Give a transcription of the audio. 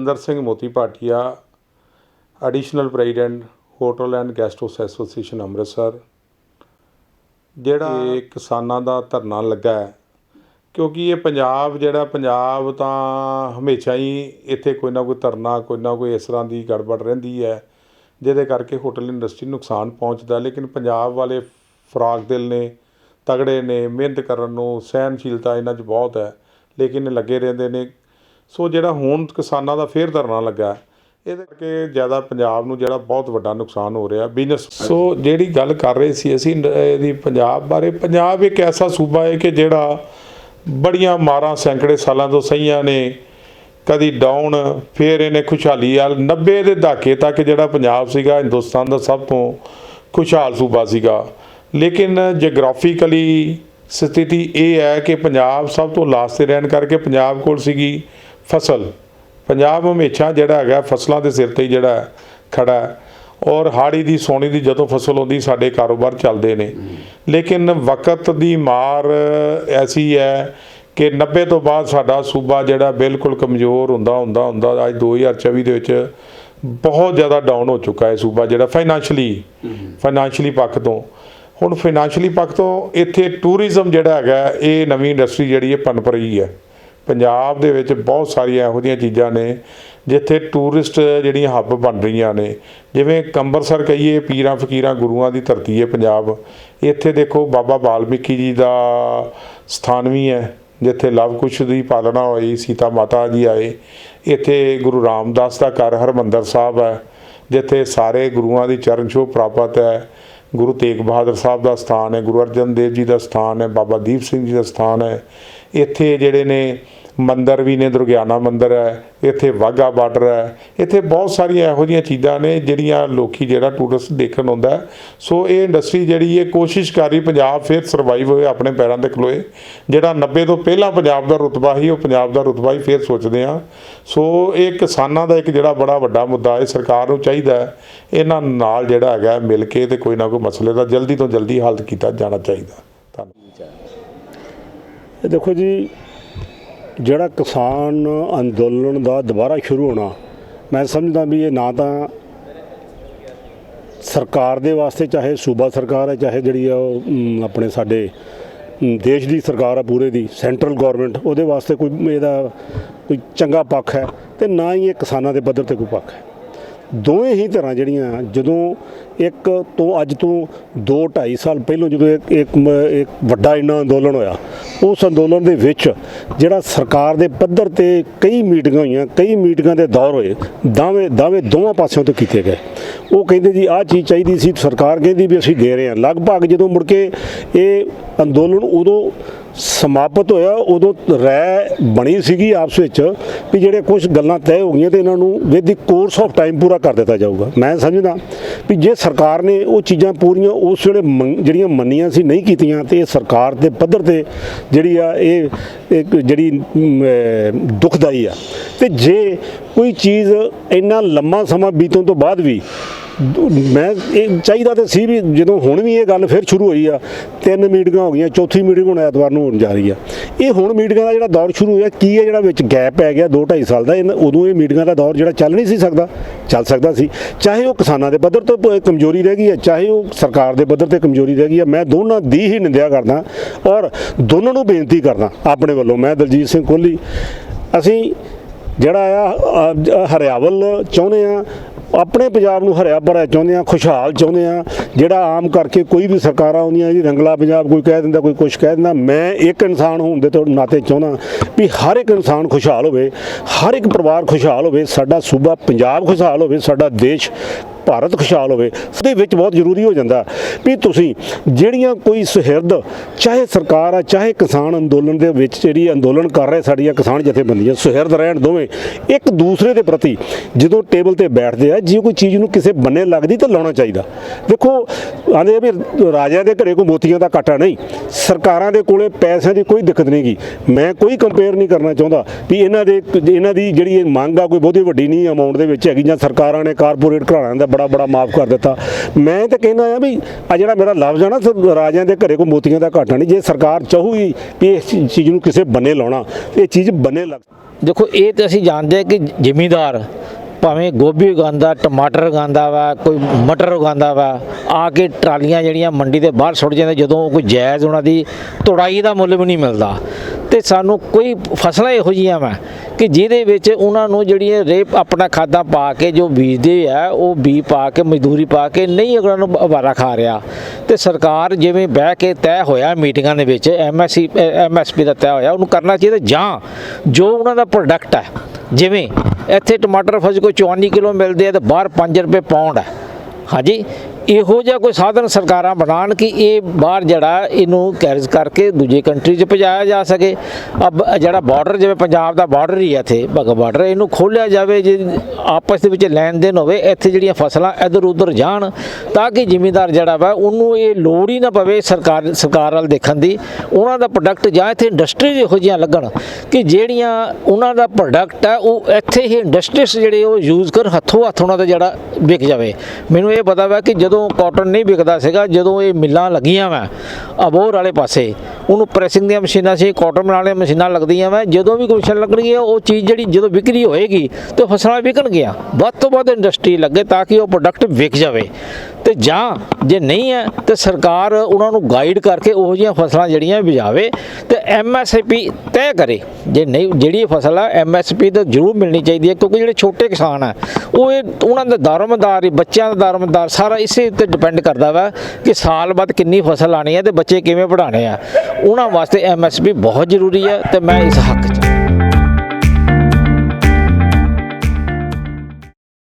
Baljinder Singh Moti Bhatia additional president hotel and guest house association Amritsar. ਜਿਹੜਾ ਇਹ ਕਿਸਾਨਾਂ ਦਾ ਧਰਨਾ ਲੱਗਾ ਹੈ ਕਿਉਂਕਿ ਇਹ ਪੰਜਾਬ ਜਿਹੜਾ ਪੰਜਾਬ ਤਾਂ ਹਮੇਸ਼ਾ ਹੀ ਇੱਥੇ ਕੋਈ ਨਾ ਕੋਈ ਧਰਨਾ ਕੋਈ ਨਾ ਕੋਈ ਇਸ ਤਰ੍ਹਾਂ ਦੀ ਗੜਬੜ ਰਹਿੰਦੀ ਹੈ ਜਿਹਦੇ ਕਰਕੇ ਹੋਟਲ ਇੰਡਸਟਰੀ ਨੂੰ ਨੁਕਸਾਨ ਪਹੁੰਚਦਾ ਲੇਕਿਨ ਪੰਜਾਬ ਵਾਲੇ ਫਰਾਕ ਦਿਲ ਨੇ ਤਗੜੇ ਨੇ ਮਿਹਨਤ ਕਰਨ ਨੂੰ ਸਹਿਨਸ਼ੀਲਤਾ ਇਹਨਾਂ 'ਚ ਬਹੁਤ ਹੈ ਲੇਕਿਨ ਲੱਗੇ ਰਹਿੰਦੇ ਨੇ ਸੋ ਜਿਹੜਾ ਹੁਣ ਕਿਸਾਨਾਂ ਦਾ ਫੇਰ ਧਰਨਾ ਲੱਗਾ ਇਹਦੇ ਕਰਕੇ ਜ਼ਿਆਦਾ ਪੰਜਾਬ ਨੂੰ ਜਿਹੜਾ ਬਹੁਤ ਵੱਡਾ ਨੁਕਸਾਨ ਹੋ ਰਿਹਾ ਬਿਜ਼ਨਸ ਸੋ ਜਿਹੜੀ ਗੱਲ ਕਰ ਰਹੇ ਸੀ ਅਸੀਂ ਇਹਦੀ ਪੰਜਾਬ ਬਾਰੇ ਪੰਜਾਬ ਇੱਕ ਐਸਾ ਸੂਬਾ ਹੈ ਕਿ ਜਿਹੜਾ ਬੜੀਆਂ ਮਾਰਾਂ ਸੈਂਕੜੇ ਸਾਲਾਂ ਤੋਂ ਸਹੀਆਂ ਨੇ ਕਦੀ ਡਾਊਨ ਫਿਰ ਇਹਨੇ ਖੁਸ਼ਹਾਲੀ ਵਾਲ 90 ਦੇ ਦਹਾਕੇ ਤੱਕ ਜਿਹੜਾ ਪੰਜਾਬ ਸੀਗਾ ਹਿੰਦੁਸਤਾਨ ਦਾ ਸਭ ਤੋਂ ਖੁਸ਼ਹਾਲ ਸੂਬਾ ਸੀਗਾ। ਲੇਕਿਨ ਜੀਓਗ੍ਰਾਫੀਕਲੀ ਸਥਿਤੀ ਇਹ ਹੈ ਕਿ ਪੰਜਾਬ ਸਭ ਤੋਂ ਲਾਸਟ ਤੇ ਰਹਿਣ ਕਰਕੇ ਪੰਜਾਬ ਕੋਲ ਸੀਗੀ। ਫਸਲ। ਪੰਜਾਬ ਹਮੇਸ਼ਾ ਜਿਹੜਾ ਹੈਗਾ, ਫਸਲਾਂ ਦੇ ਸਿਰ ਤੇ ਹੀ ਜਿਹੜਾ ਹੈ। ਖੜਾ ਔਰ ਹਾੜੀ ਦੀ, ਸੋਣੀ ਦੀ ਜਦੋਂ ਫਸਲ ਹੁੰਦੀ, ਸਾਡੇ ਕਾਰੋਬਾਰ ਚੱਲਦੇ ਨੇ। ਲੇਕਿਨ ਵਕਤ ਦੀ ਮਾਰ ਐਸੀ ਹੈ ਕਿ 90 ਤੋਂ ਬਾਅਦ ਸਾਡਾ ਸੂਬਾ ਜਿਹੜਾ ਬਿਲਕੁਲ ਕਮਜ਼ੋਰ ਹੁੰਦਾ ਹੁੰਦਾ ਹੁੰਦਾ, ਅੱਜ 2024 ਦੇ ਵਿੱਚ ਬਹੁਤ ਜ਼ਿਆਦਾ ਡਾਊਨ ਹੋ ਚੁੱਕਾ ਹੈ ਸੂਬਾ ਜਿਹੜਾ ਫਾਈਨੈਂਸ਼ਲੀ ਫਾਈਨੈਂਸ਼ਲੀ ਪੱਖ ਤੋਂ। ਹੁਣ ਫਾਈਨੈਂਸ਼ਲੀ ਪੱਖ ਤੋਂ ਇੱਥੇ ਟੂਰਿਜ਼ਮ ਜਿਹੜਾ ਹੈਗਾ, ਇਹ ਨਵੀਂ ਇੰਡਸਟਰੀ ਜਿਹੜੀ ਹੈ ਪਨਪ ਰਹੀ ਹੈ। ਪੰਜਾਬ ਦੇ ਵਿੱਚ ਬਹੁਤ ਸਾਰੀਆਂ ਇਹੋ ਜਿਹੀਆਂ ਚੀਜ਼ਾਂ ਨੇ, ਜਿੱਥੇ ਟੂਰਿਸਟ ਜਿਹੜੀਆਂ ਹੱਬ ਬਣ ਰਹੀਆਂ ਨੇ। ਜਿਵੇਂ ਕੰਬਰਸਰ ਕਹੀਏ, ਪੀਰਾਂ ਫਕੀਰਾਂ ਗੁਰੂਆਂ ਦੀ ਧਰਤੀ ਹੈ ਪੰਜਾਬ। ਇੱਥੇ ਦੇਖੋ ਬਾਬਾ ਬਾਲਮੀਕੀ ਜੀ ਦਾ ਸਥਾਨ ਵੀ ਹੈ, ਜਿੱਥੇ ਲਵ ਕੁਸ਼ ਦੀ ਪਾਲਣਾ ਹੋਈ, ਸੀਤਾ ਮਾਤਾ ਜੀ ਆਏ। ਇੱਥੇ ਗੁਰੂ ਰਾਮਦਾਸ ਦਾ ਘਰ ਹਰਮੰਦਰ ਸਾਹਿਬ ਹੈ, ਜਿੱਥੇ ਸਾਰੇ ਗੁਰੂਆਂ ਦੀ ਚਰਨ ਛੋਹ ਪ੍ਰਾਪਤ ਹੈ। ਗੁਰੂ ਤੇਗ ਬਹਾਦਰ ਸਾਹਿਬ ਦਾ ਸਥਾਨ ਹੈ, ਗੁਰੂ ਅਰਜਨ ਦੇਵ ਜੀ ਦਾ ਸਥਾਨ ਹੈ, ਬਾਬਾ ਦੀਪ ਸਿੰਘ ਜੀ ਦਾ ਸਥਾਨ ਹੈ। ਇੱਥੇ ਜਿਹੜੇ ਨੇ ਮੰਦਰ ਵੀ ਨੇ, ਦੁਰਗਿਆਨਾ ਮੰਦਰ ਹੈ, ਇੱਥੇ ਵਾਹਗਾ ਬਾਰਡਰ ਹੈ, ਇੱਥੇ ਬਹੁਤ ਸਾਰੀਆਂ ਇਹੋ ਜਿਹੀਆਂ ਚੀਜ਼ਾਂ ਨੇ ਜਿਹੜੀਆਂ ਲੋਕੀ ਜਿਹੜਾ ਟੂਰਿਸਟ ਦੇਖਣ ਆਉਂਦਾ ਸੋ ਇਹ ਇੰਡਸਟਰੀ ਜਿਹੜੀ ਇਹ ਕੋਸ਼ਿਸ਼ ਕਰ ਰਹੀ ਪੰਜਾਬ ਫਿਰ ਸਰਵਾਈਵ ਹੋਏ, ਆਪਣੇ ਪੈਰਾਂ ਤੇ ਖਲੋਏ। ਜਿਹੜਾ 90 ਤੋਂ ਪਹਿਲਾਂ ਪੰਜਾਬ ਦਾ ਰੁਤਬਾ ਸੀ, ਉਹ ਪੰਜਾਬ ਦਾ ਰੁਤਬਾ ਹੀ ਫਿਰ ਸੋਚਦੇ ਆ ਸੋ ਇਹ ਕਿਸਾਨਾਂ ਦਾ ਇੱਕ ਜਿਹੜਾ ਬੜਾ ਵੱਡਾ ਮੁੱਦਾ ਹੈ, ਸਰਕਾਰ ਨੂੰ ਚਾਹੀਦਾ ਇਹਨਾਂ ਨਾਲ ਜਿਹੜਾ ਹੈਗਾ ਮਿਲ ਕੇ ਤੇ ਕੋਈ ਨਾ ਕੋਈ ਮਸਲੇ ਦਾ ਜਲਦੀ ਤੋਂ ਜਲਦੀ ਹੱਲ ਕੀਤਾ ਜਾਣਾ ਚਾਹੀਦਾ। ਧੰਨਵਾਦ। ਦੇਖੋ ਜੀ ਜਿਹੜਾ ਕਿਸਾਨ ਅੰਦੋਲਨ ਦਾ ਦੁਬਾਰਾ ਸ਼ੁਰੂ ਹੋਣਾ ਮੈਂ ਸਮਝਦਾ ਵੀ ਇਹ ਨਾ ਤਾਂ ਸਰਕਾਰ ਦੇ ਵਾਸਤੇ ਚਾਹੇ ਸੂਬਾ ਸਰਕਾਰ ਹੈ ਚਾਹੇ ਜਿਹੜੀ ਆ ਉਹ, ਆਪਣੇ ਸਾਡੇ ਦੇਸ਼ ਦੀ ਸਰਕਾਰ ਆ ਪੂਰੇ ਦੀ ਸੈਂਟਰਲ ਗਵਰਨਮੈਂਟ ਉਹਦੇ ਵਾਸਤੇ ਕੋਈ ਇਹਦਾ ਕੋਈ ਚੰਗਾ ਪੱਖ ਹੈ ਤੇ ਨਾ ਹੀ ਇਹ ਕਿਸਾਨਾਂ ਦੇ ਪੱਧਰ ਤੇ ਕੋਈ ਪੱਖ ਹੈ। ਦੋਵੇਂ ਹੀ ਤਰ੍ਹਾਂ ਜਿਹੜੀਆਂ ਜਦੋਂ ਇੱਕ ਤੋਂ ਅੱਜ ਤੋਂ 2 2.5 ਸਾਲ ਪਹਿਲਾਂ ਜਦੋਂ ਇੱਕ ਇੱਕ ਇੱਕ ਵੱਡਾ ਇੰਨਾ ਅੰਦੋਲਨ ਹੋਇਆ, ਉਸ ਅੰਦੋਲਨ ਦੇ ਵਿੱਚ ਜਿਹੜਾ ਸਰਕਾਰ ਦੇ ਪੱਧਰ ਤੇ ਕਈ ਮੀਟਿੰਗਾਂ ਹੋਈਆਂ, ਕਈ ਮੀਟਿੰਗਾਂ ਦੇ ਦੌਰ ਹੋਏ ਦਾਅਵੇ ਦਾਅਵੇ ਦੋਵਾਂ ਪਾਸਿਆਂ ਤੋਂ ਕੀਤੇ ਗਏ। ਉਹ ਕਹਿੰਦੇ ਜੀ, ਆਹ ਚੀਜ਼ ਚਾਹੀਦੀ ਸੀ, ਸਰਕਾਰ ਕਹਿੰਦੀ ਵੀ ਅਸੀਂ ਦੇ ਰਹੇ ਹਾਂ। ਲਗਭਗ ਜਦੋਂ ਮੁੜ ਕੇ ਇਹ ਅੰਦੋਲਨ ਉਦੋਂ ਸਮਾਪਤ ਹੋਇਆ ਉਦੋਂ ਰਹਿ ਬਣੀ ਸੀਗੀ ਆਪਸ ਵਿੱਚ ਵੀ ਜਿਹੜੇ ਕੁਝ ਗੱਲਾਂ ਤੈਅ ਹੋ ਗਈਆਂ ਤੇ ਇਹਨਾਂ ਨੂੰ with the course of time ਪੂਰਾ ਕਰ ਦਿੱਤਾ ਜਾਊਗਾ। ਮੈਂ ਸਮਝਦਾ ਵੀ ਜੇ ਸਰਕਾਰ ਨੇ ਉਹ ਚੀਜ਼ਾਂ ਪੂਰੀਆਂ ਉਸ ਵੇਲੇ ਮੰਗ- ਜਿਹੜੀਆਂ ਮੰਨੀਆਂ ਸੀ ਨਹੀਂ ਕੀਤੀਆਂ ਤੇ ਇਹ ਸਰਕਾਰ ਦੇ ਪੱਧਰ ਤੇ ਜਿਹੜੀ ਆ ਇਹ ਇੱਕ ਜਿਹੜੀ ਮ, ਦੁਖਦਾਈ ਆ। ਤੇ ਜੇ ਕੋਈ ਚੀਜ਼ ਇੰਨਾ ਲੰਮਾ ਸਮਾਂ ਬੀਤਣ ਤੋਂ ਬਾਅਦ ਵੀ ਮੈਂ ਇਹ ਚਾਹੀਦਾ ਤੇ ਸੀ ਵੀ ਜਦੋਂ ਹੁਣ ਵੀ ਇਹ ਗੱਲ ਫਿਰ ਸ਼ੁਰੂ ਹੋਈ ਆ, ਤਿੰਨ ਮੀਟਿੰਗਾਂ ਹੋ ਗਈਆਂ, ਚੌਥੀ ਮੀਟਿੰਗ ਹੁਣ ਐਤਵਾਰ ਨੂੰ ਹੋਣ ਜਾ ਰਹੀ ਆ। ਇਹ ਹੁਣ ਮੀਟਿੰਗਾਂ ਦਾ ਜਿਹੜਾ ਦੌਰ ਸ਼ੁਰੂ ਹੋਇਆ, ਕੀ ਹੈ ਜਿਹੜਾ ਵਿੱਚ ਗੈਪ ਪੈ ਗਿਆ 2 2.5 ਸਾਲ ਦਾ ਇਹਨਾਂ- ਉਦੋਂ ਇਹ ਮੀਟਿੰਗਾਂ ਦਾ ਦੌਰ ਜਿਹੜਾ ਚੱਲ ਨਹੀਂ ਸੀ ਸਕਦਾ, ਚੱਲ ਸਕਦਾ ਸੀ। ਚਾਹੇ ਉਹ ਕਿਸਾਨਾਂ ਦੇ ਪੱਧਰ ਤੋਂ ਕਮਜ਼ੋਰੀ ਰਹਿ ਗਈ ਹੈ ਚਾਹੇ ਉਹ ਸਰਕਾਰ ਦੇ ਪੱਧਰ ਤੇ ਕਮਜ਼ੋਰੀ ਰਹਿ ਗਈ ਹੈ ਮੈਂ ਦੋਨਾਂ ਦੀ ਹੀ ਨਿੰਦਿਆ ਕਰਦਾ ਔਰ ਦੋਨਾਂ ਨੂੰ ਬੇਨਤੀ ਕਰਦਾ ਆਪਣੇ ਵੱਲੋਂ, ਮੈਂ ਦਲਜੀਤ ਸਿੰਘ ਕੋਹਲੀ। ਅਸੀਂ ਜਿਹੜਾ ਆ ਹਰਿਆਵਲ ਚਾਹੁੰਦੇ ਆ ਆਪਣੇ ਪੰਜਾਬ ਨੂੰ ਹਰਿਆ ਭਰਿਆ ਚਾਹੁੰਦੇ ਆ, ਖੁਸ਼ਹਾਲ ਚਾਹੁੰਦੇ ਆ, ਜਿਹੜਾ ਆਮ ਕਰਕੇ ਕੋਈ ਵੀ ਸਰਕਾਰਾਂ ਆਉਂਦੀਆਂ ਜੀ ਰੰਗਲਾ ਪੰਜਾਬ ਕੋਈ ਕਹਿ ਦਿੰਦਾ, ਕੋਈ ਕੁਝ ਕਹਿ ਦਿੰਦਾ, ਮੈਂ ਇੱਕ ਇਨਸਾਨ ਹੋਣ ਦੇ ਤੋਂ ਨਾਤੇ ਚਾਹੁੰਦਾ ਵੀ ਹਰ ਇੱਕ ਇਨਸਾਨ ਖੁਸ਼ਹਾਲ ਹੋਵੇ, ਹਰ ਇੱਕ ਪਰਿਵਾਰ ਖੁਸ਼ਹਾਲ ਹੋਵੇ, ਸਾਡਾ ਸੂਬਾ ਪੰਜਾਬ ਖੁਸ਼ਹਾਲ ਹੋਵੇ, ਸਾਡਾ ਦੇਸ਼ ਭਾਰਤ ਖੁਸ਼ਹਾਲ ਹੋਵੇ, ਉਹਦੇ ਵਿੱਚ ਬਹੁਤ ਜ਼ਰੂਰੀ ਹੋ ਜਾਂਦਾ ਵੀ ਤੁਸੀਂ ਜਿਹੜੀਆਂ ਕੋਈ ਸੁਹਿਰਦ, ਚਾਹੇ ਸਰਕਾਰ ਆ, ਚਾਹੇ ਕਿਸਾਨ ਅੰਦੋਲਨ ਦੇ ਵਿੱਚ ਜਿਹੜੀ ਅੰਦੋਲਨ ਕਰ ਰਹੇ ਸਾਡੀਆਂ ਕਿਸਾਨ ਜਥੇਬੰਦੀਆਂ, ਸੁਹਿਰਦ ਰਹਿਣ ਦੋਵੇਂ, ਇੱਕ ਦੂਸਰੇ ਦੇ ਪ੍ਰਤੀ ਜਦੋਂ ਟੇਬਲ ਤੇ ਬੈਠਦੇ ਆ, ਜੇ ਕੋਈ ਚੀਜ਼ ਨੂੰ ਕਿਸੇ ਬੰਨੇ ਲੱਗਦੀ ਤਾਂ ਲਾਉਣਾ ਚਾਹੀਦਾ। ਦੇਖੋ, ਆਂਦੇ ਵੀ ਰਾਜਿਆਂ ਦੇ ਘਰੇ ਕੋਈ ਮੋਤੀਆਂ ਦਾ ਕਾਟਾ ਨਹੀਂ, ਸਰਕਾਰਾਂ ਦੇ ਕੋਲੇ ਪੈਸਿਆਂ ਦੀ ਕੋਈ ਦਿੱਕਤ ਨਹੀਂ ਗੀ। ਮੈਂ ਕੋਈ ਕੰਪੇਅਰ ਨਹੀਂ ਕਰਨਾ ਚਾਹੁੰਦਾ ਵੀ ਇਹਨਾਂ ਦੇ, ਇਹਨਾਂ ਦੀ ਜਿਹੜੀ ਇਹ ਮੰਗ ਆ, ਕੋਈ ਬਹੁਤੀ ਵੱਡੀ ਨਹੀਂ ਅਮਾਉਂਟ ਦੇ ਵਿੱਚ ਹੈਗੀ ਜਾਂ ਸਰਕਾਰਾਂ ਨੇ ਕਾਰਪੋਰੇਟ ਘਰਾਣਿਆਂ ਦਾ ਬੜਾ ਬੜਾ ਮਾਫ ਕਰ ਦਿੱਤਾ। ਮੈਂ ਤਾਂ ਕਹਿੰਦਾ ਆ ਵੀ ਆ ਜਿਹੜਾ ਮੇਰਾ ਲਫ਼ਜ਼ ਆ ਨਾ ਰਾਜਿਆਂ ਦੇ ਘਰੇ ਕੋਈ ਮੋਤੀਆਂ ਦਾ ਘਾਟਾ ਨਹੀਂ। ਜੇ ਸਰਕਾਰ ਚਾਹੂਗੀ ਵੀ ਇਸ ਚੀਜ਼ ਨੂੰ ਕਿਸੇ ਬੰਨੇ ਲਾਉਣਾ, ਇਹ ਚੀਜ਼ ਬੰਨੇ ਲੱਗ ਦੇਖੋ, ਇਹ ਤਾਂ ਅਸੀਂ ਜਾਣਦੇ ਹਾਂ ਕਿ ਜ਼ਿਮੀਂਦਾਰ ਭਾਵੇਂ ਗੋਭੀ ਉਗਾਉਂਦਾ, ਟਮਾਟਰ ਉਗਾਉਂਦਾ ਵਾ, ਕੋਈ ਮਟਰ ਉਗਾਉਂਦਾ ਵਾ, ਆ ਕੇ ਟਰਾਲੀਆਂ ਜਿਹੜੀਆਂ ਮੰਡੀ ਦੇ ਬਾਹਰ ਸੁੱਟ ਜਾਂਦੇ, ਜਦੋਂ ਕੋਈ ਜਾਇਜ਼ ਉਹਨਾਂ ਦੀ ਤੁੜਾਈ ਦਾ ਮੁੱਲ ਵੀ ਨਹੀਂ ਮਿਲਦਾ। ਤੇ ਸਾਨੂੰ ਕੋਈ ਫਸਲਾਂ ਇਹੋ ਜਿਹੀਆਂ ਵਾ ਕਿ ਜਿਹਦੇ ਵਿੱਚ ਉਹਨਾਂ ਨੂੰ ਜਿਹੜੀਆਂ ਰੇਪ ਆਪਣਾ ਖਾਦਾ ਪਾ ਕੇ ਜੋ ਬੀਜਦੇ ਆ, ਉਹ ਬੀ ਪਾ ਕੇ, ਮਜ਼ਦੂਰੀ ਪਾ ਕੇ ਨਹੀਂ ਉਹਨਾਂ ਨੂੰ ਅਵਾਰਾ ਖਾ ਰਿਹਾ। ਤੇ ਸਰਕਾਰ ਜਿਵੇਂ ਬਹਿ ਕੇ ਤੈਅ ਹੋਇਆ ਮੀਟਿੰਗਾਂ ਦੇ ਵਿੱਚ ਐਮਐਸਸੀ ਐਮਐਸਪੀ ਦਾ ਤੈਅ ਹੋਇਆ, ਉਹਨੂੰ ਕਰਨਾ ਚਾਹੀਦਾ ਜਾਂ ਜੋ ਉਹਨਾਂ ਦਾ ਪ੍ਰੋਡਕਟ ਹੈ, ਜਿਵੇਂ ਇੱਥੇ ਟਮਾਟਰ ਫਸ ਕੋਈ 54 ਕਿਲੋ ਮਿਲਦੇ ਆ ਤੇ ਬਾਹਰ 5 ਰੁਪਏ ਪਾਉਂਡ ਹੈ। ਹਾਂਜੀ? ਇਹੋ ਜਿਹਾ ਕੋਈ ਸਾਧਨ ਸਰਕਾਰਾਂ ਬਣਾਉਣ ਕਿ ਇਹ ਬਾਹਰ ਜਿਹੜਾ ਇਹਨੂੰ ਕੈਰਜ ਕਰਕੇ ਦੂਜੇ ਕੰਟਰੀ 'ਚ ਪਹੁੰਚਾਇਆ ਜਾ ਸਕੇ। ਅਬ ਜਿਹੜਾ ਬਾਰਡਰ, ਜਿਵੇਂ ਪੰਜਾਬ ਦਾ ਬਾਰਡਰ ਹੀ ਹੈ ਇੱਥੇ ਬਗਾ ਬਾਰਡਰ, ਇਹਨੂੰ ਖੋਲ੍ਹਿਆ ਜਾਵੇ, ਜੇ ਆਪਸ ਦੇ ਵਿੱਚ ਲੈਣ ਦੇਣ ਹੋਵੇ, ਇੱਥੇ ਜਿਹੜੀਆਂ ਫਸਲਾਂ ਇੱਧਰ ਉੱਧਰ ਜਾਣ, ਤਾਂ ਕਿ ਜ਼ਿਮੀਂਦਾਰ ਜਿਹੜਾ ਵਾ, ਉਹਨੂੰ ਇਹ ਲੋੜ ਹੀ ਨਾ ਪਵੇ ਸਰਕਾਰ ਸਰਕਾਰ ਵੱਲ ਦੇਖਣ ਦੀ। ਉਹਨਾਂ ਦਾ ਪ੍ਰੋਡਕਟ ਜਾਂ ਇੱਥੇ ਇੰਡਸਟਰੀ ਇਹੋ ਜਿਹੀਆਂ ਲੱਗਣ ਕਿ ਜਿਹੜੀਆਂ ਉਹਨਾਂ ਦਾ ਪ੍ਰੋਡਕਟ ਹੈ, ਉਹ ਇੱਥੇ ਹੀ ਇੰਡਸਟਰੀਸ ਜਿਹੜੇ ਉਹ ਯੂਜ਼ ਕਰ ਹੱਥੋਂ ਹੱਥ ਉਹਨਾਂ ਦਾ ਜਿਹੜਾ ਵਿਕ ਜਾਵੇ। ਮੈਨੂੰ ਇਹ ਪਤਾ ਵਾ ਕਿ ਜਦੋਂ ਕਾਟਨ ਨਹੀਂ ਵਿਕਦਾ ਸੀਗਾ, ਜਦੋਂ ਇਹ ਮਿੱਲਾਂ ਲੱਗੀਆਂ ਵਾ ਅਬੋਰ ਵਾਲੇ ਪਾਸੇ, ਉਹਨੂੰ ਪ੍ਰੈਸਿੰਗ ਦੀਆਂ ਮਸ਼ੀਨਾਂ ਸੀ ਕਾਟਨ ਬਣਾਉਣ ਵਾਲੀਆਂ ਮਸ਼ੀਨਾਂ ਲੱਗਦੀਆਂ ਵਾ, ਜਦੋਂ ਵੀ ਕੋਈ ਮਸ਼ੀਨ ਲੱਗਣੀ ਹੈ ਉਹ ਚੀਜ਼ ਜਿਹੜੀ ਜਦੋਂ ਵਿਕਰੀ ਹੋਏਗੀ, ਤੇ ਫਸਲਾਂ ਵਿਕਣਗੀਆਂ। ਵੱਧ ਤੋਂ ਵੱਧ ਇੰਡਸਟਰੀ ਲੱਗੇ ਤਾਂ ਕਿ ਉਹ ਪ੍ਰੋਡਕਟ ਵਿਕ ਜਾਵੇ। ਤੇ ਜਾਂ ਜੇ ਨਹੀਂ ਹੈ, ਤੇ ਸਰਕਾਰ ਉਹਨਾਂ ਨੂੰ ਗਾਈਡ ਕਰਕੇ ਉਹੋ ਜਿਹੀਆਂ ਫਸਲਾਂ ਜਿਹੜੀਆਂ ਬਿਜਾਵੇ ਤੇ ਐਮਐਸਪੀ ਤੈਅ ਕਰੇ। ਜੇ ਨਹੀਂ, ਜਿਹੜੀ ਇਹ ਫਸਲ ਆ ਐਮਐਸਪੀ ਤਾਂ ਜ਼ਰੂਰ ਮਿਲਣੀ ਚਾਹੀਦੀ ਹੈ, ਕਿਉਂਕਿ ਜਿਹੜੇ ਛੋਟੇ ਕਿਸਾਨ ਆ, ਉਹ ਇਹ ਉਹਨਾਂ ਦਾ ਦਰਮਦਾਰ ਹੀ ਬੱਚਿਆਂ ਦਾ ਦਰਮਦਾਰ, ਸਾਰਾ ਇਸੇ ਉੱਤੇ ਡਿਪੈਂਡ ਕਰਦਾ ਵਾ ਕਿ ਸਾਲ ਬਾਅਦ ਕਿੰਨੀ ਫਸਲ ਆਣੀ ਹੈ ਤੇ ਬੱਚੇ ਕਿਵੇਂ ਪੜ੍ਹਾਣੇ ਆ। ਉਹਨਾਂ ਵਾਸਤੇ ਐਮਐਸਪੀ ਬਹੁਤ ਜ਼ਰੂਰੀ ਹੈ ਤੇ ਮੈਂ ਇਸ ਹੱਕ 'ਚ